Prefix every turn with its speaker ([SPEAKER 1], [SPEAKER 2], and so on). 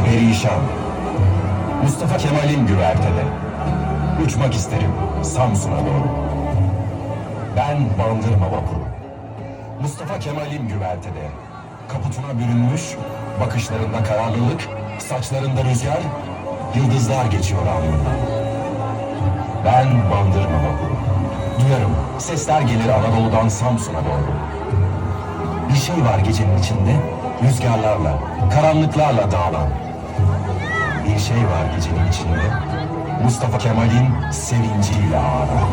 [SPEAKER 1] Perişan. Mustafa Kemal'in güvertede. Uçmak isterim Samsun'a doğru. Ben bandırma vapuru. Mustafa Kemal'im güvertede. Kaputuna bürünmüş, bakışlarında kararlılık, saçlarında rüzgar, yıldızlar geçiyor alnından. Ben bandırma vapuru. Duyarım, sesler gelir Anadolu'dan Samsun'a doğru. Bir şey var gecenin içinde, rüzgarlarla, karanlıklarla dağılan. Bir şey var gecenin içinde, Mustafa Kemal'in sevinciyle ağlar.